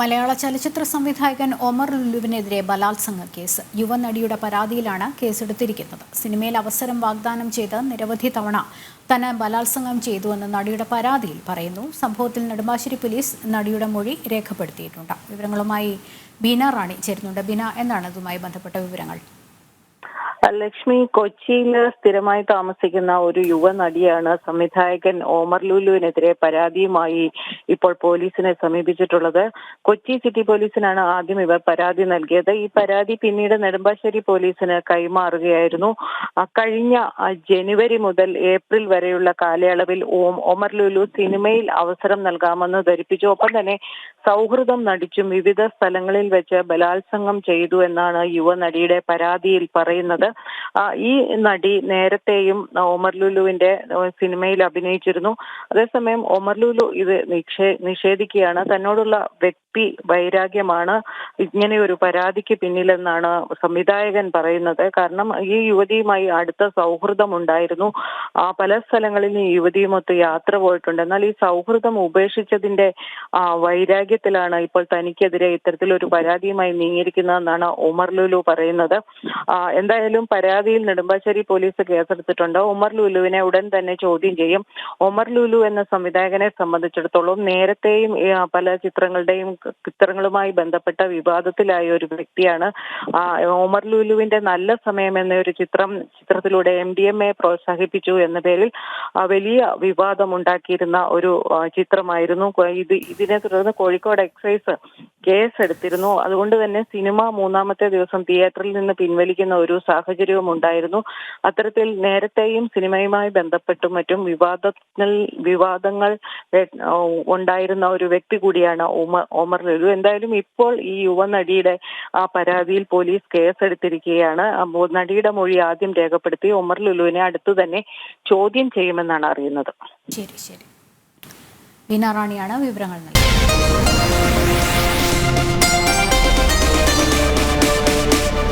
മലയാള ചലച്ചിത്ര സംവിധായകൻ ഒമർ ലുലുവിനെതിരെ ബലാത്സംഗ കേസ്. യുവനടിയുടെ പരാതിയിലാണ് കേസെടുത്തിരിക്കുന്നത്. സിനിമയിൽ അവസരം വാഗ്ദാനം ചെയ്ത് നിരവധി തവണ തന്നെ ബലാത്സംഗം ചെയ്തുവെന്ന് നടിയുടെ പരാതിയിൽ പറയുന്നു. സംഭവത്തിൽ നെടുമ്പാശ്ശേരി പോലീസ് നടിയുടെ മൊഴി രേഖപ്പെടുത്തിയിട്ടുണ്ട്. വിവരങ്ങളുമായി ബീന റാണി ചേരുന്നുണ്ട്. ബീന എന്നാണ് ഇതുമായി ബന്ധപ്പെട്ട വിവരങ്ങൾ? ലക്ഷ്മി കൊച്ചിയിൽ സ്ഥിരമായി താമസിക്കുന്ന ഒരു യുവ നടിയാണ് സംവിധായകൻ ഓമർ ലുലുവിനെതിരെ പരാതിയുമായി ഇപ്പോൾ പോലീസിനെ സമീപിച്ചിട്ടുള്ളത്. കൊച്ചി സിറ്റി പോലീസിനാണ് ആദ്യം ഇവർ പരാതി നൽകിയത്. ഈ പരാതി പിന്നീട് നെടുമ്പാശ്ശേരി പോലീസിന് കൈമാറുകയായിരുന്നു. കഴിഞ്ഞ ജനുവരി മുതൽ ഏപ്രിൽ വരെയുള്ള കാലയളവിൽ ഓം- ഒമർ ലുലു സിനിമയിൽ അവസരം നൽകാമെന്ന് ധരിപ്പിച്ചു. ഒപ്പം തന്നെ സൗഹൃദം നടിച്ചും വിവിധ സ്ഥലങ്ങളിൽ വെച്ച് ബലാത്സംഗം ചെയ്തു എന്നാണ് യുവ നടിയുടെ പരാതിയിൽ പറയുന്നത്. ആ, ഈ നടി നേരത്തെയും ഒമർ ലുലുവിന്റെ സിനിമയിൽ അഭിനയിച്ചിരുന്നു. അതേസമയം ഒമർ ലുലു ഇത് നിഷേ നിഷേധിക്കുകയാണ്. തന്നോടുള്ള വ്യക്തി വൈരാഗ്യമാണ്. ഇങ്ങനെ ഒരു പരാതിക്ക് പിന്നിലെന്നാണ് സംവിധായകൻ പറയുന്നത്. കാരണം ഈ യുവതിയുമായി അടുത്ത സൗഹൃദം ഉണ്ടായിരുന്നു ആ, പല സ്ഥലങ്ങളിൽ ഈ യുവതിയുമൊത്ത് യാത്ര പോയിട്ടുണ്ട്. എന്നാൽ ഈ സൗഹൃദം ഉപേക്ഷിച്ചതിന്റെ വൈരാഗ്യത്തിലാണ് ഇപ്പോൾ തനിക്കെതിരെ ഇത്തരത്തിലൊരു പരാതിയുമായി നീങ്ങിയിരിക്കുന്നതെന്നാണ് ഉമർ ലുലു പറയുന്നത്. എന്തായാലും പരാതിയിൽ നെടുമ്പാശ്ശേരി പോലീസ് കേസെടുത്തിട്ടുണ്ട്. ഉമർ ലുലുവിനെ ഉടൻ തന്നെ ചോദ്യം ചെയ്യും. ഉമർ ലുലു എന്ന സംവിധായകനെ സംബന്ധിച്ചിടത്തോളം നേരത്തെയും പല ചിത്രങ്ങളുടെയും ചിത്രങ്ങളുമായി ബന്ധപ്പെട്ട വിവാദത്തിലായ ഒരു വ്യക്തിയാണ് ആ, ഓമർ ലുലുവിന്റെ നല്ല സമയം എന്ന ഒരു ചിത്രം ചിത്രത്തിലൂടെ എം ഡി എം എ പ്രോത്സാഹിപ്പിച്ചു എന്ന പേരിൽ വലിയ വിവാദം ഉണ്ടാക്കിയിരുന്ന ഒരു ചിത്രമായിരുന്നു. ഇത് ഇതിനെ തുടർന്ന് കോഴിക്കോട് എക്സൈസ് കേസ് എടുത്തിരുന്നു അതുകൊണ്ട് തന്നെ സിനിമ മൂന്നാമത്തെ ദിവസം തിയേറ്ററിൽ നിന്ന് പിൻവലിക്കുന്ന ഒരു സാഹചര്യവും ഉണ്ടായിരുന്നു. അത്തരത്തിൽ നേരത്തെയും സിനിമയുമായി ബന്ധപ്പെട്ടും മറ്റും വിവാദങ്ങൾ വിവാദങ്ങൾ ഉണ്ടായിരുന്ന ഒരു വ്യക്തി കൂടിയാണ് ഓമർ ഒമർ ലുലു. എന്തായാലും ഇപ്പോൾ ഈ യുവനടിയുടെ ആ പരാതിയിൽ പോലീസ് കേസെടുത്തിരിക്കുകയാണ്. നടിയുടെ മൊഴി ആദ്യം രേഖപ്പെടുത്തി ഒമർ ലുലുവിനെ അടുത്തു തന്നെ ചോദ്യം ചെയ്യുമെന്നാണ് അറിയുന്നത്. ശരി ശരി. ബീന റാണിയാണ് വിവരങ്ങൾ നൽകിയത്.